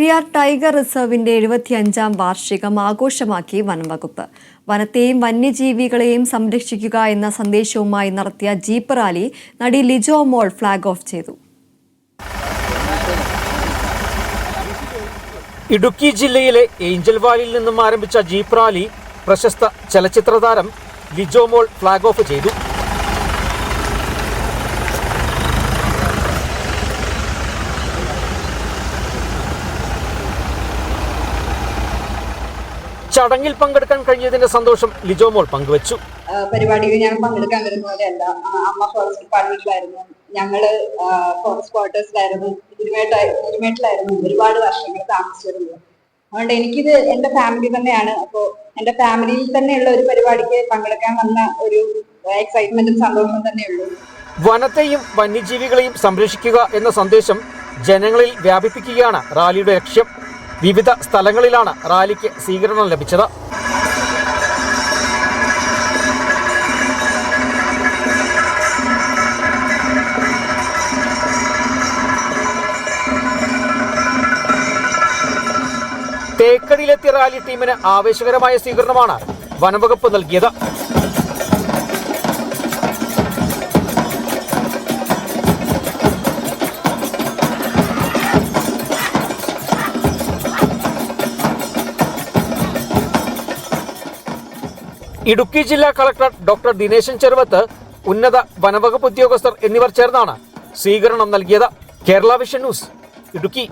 Periyar tiger റിസർവിന്റെ എഴുപത്തിയഞ്ചാം വാർഷികം ആഘോഷമാക്കി വനംവകുപ്പ്. വനത്തെയും വന്യജീവികളെയും സംരക്ഷിക്കുക എന്ന സന്ദേശവുമായി നടത്തിയ ജീപ്പ് റാലി നടി ലിജോ മോൾ ഫ്ളാഗ് ഓഫ് ചെയ്തു. ഇടുക്കി ജില്ലയിലെ ഏഞ്ചൽ വാലിയിൽ നിന്നും ആരംഭിച്ച ജീപ്പ് റാലി പ്രശസ്ത ചലച്ചിത്ര താരം ലിജോ മോൾ ഫ്ളാഗ് ഓഫ് ചെയ്തു. ചടങ്ങിൽ പങ്കെടുക്കാൻ കഴിഞ്ഞതിന്റെ സന്തോഷം ലിജോമോൾ പങ്കുവച്ചു. പരിപാടിയിൽ ഞാൻ പങ്കെടുക്കാൻ വരുന്ന പോലെയല്ല. ആ, അമ്മ ഫോറസ്റ്റ് ഡിപ്പാർട്ട്മെന്റിലായിരുന്നു. ഞങ്ങൾ ഫോറസ്റ്റ് ക്വാർട്ടേഴ്സിലായിരുന്നു ഇരുമേട്ട ഇരുമേട്ടിലായിരുന്നു ഒരുപാട് വർഷങ്ങൾ താമസിച്ചിരുന്നത്. അതുകൊണ്ട് എനിക്കിത് എന്റെ ഫാമിലി തന്നെയാണ്. അപ്പോൾ എന്റെ ഫാമിലിയിൽ തന്നെയുള്ള ഒരു പരിപാടിക്ക് പങ്കെടുക്കാൻ വന്ന ഒരു എക്സൈറ്റ്മെന്റും സന്തോഷവും തന്നെയുള്ളൂ. വനത്തെയും വന്യജീവികളെയും സംരക്ഷിക്കുക എന്ന സന്ദേശം ജനങ്ങളിൽ വ്യാപിപ്പിക്കുകയാണ് റാലിയുടെ ലക്ഷ്യം. വിവിധ സ്ഥലങ്ങളിലാണ് റാലിക്ക് സ്വീകരണം ലഭിച്ചത്. തേക്കടിയിലെത്തിയ റാലി ടീമിന് ആവേശകരമായ സ്വീകരണമാണ് വനംവകുപ്പ് നൽകിയത്. ഇടുക്കി ജില്ലാ കളക്ടർ ഡോക്ടർ ദിനേശൻ ചെറുവത്ത് ഉന്നത വനവകുപ്പ് ഉദ്യോഗസ്ഥർ എന്നിവർ ചേർന്നാണ് സ്വീകരണം നൽകിയത്. Kerala vision news Idukki.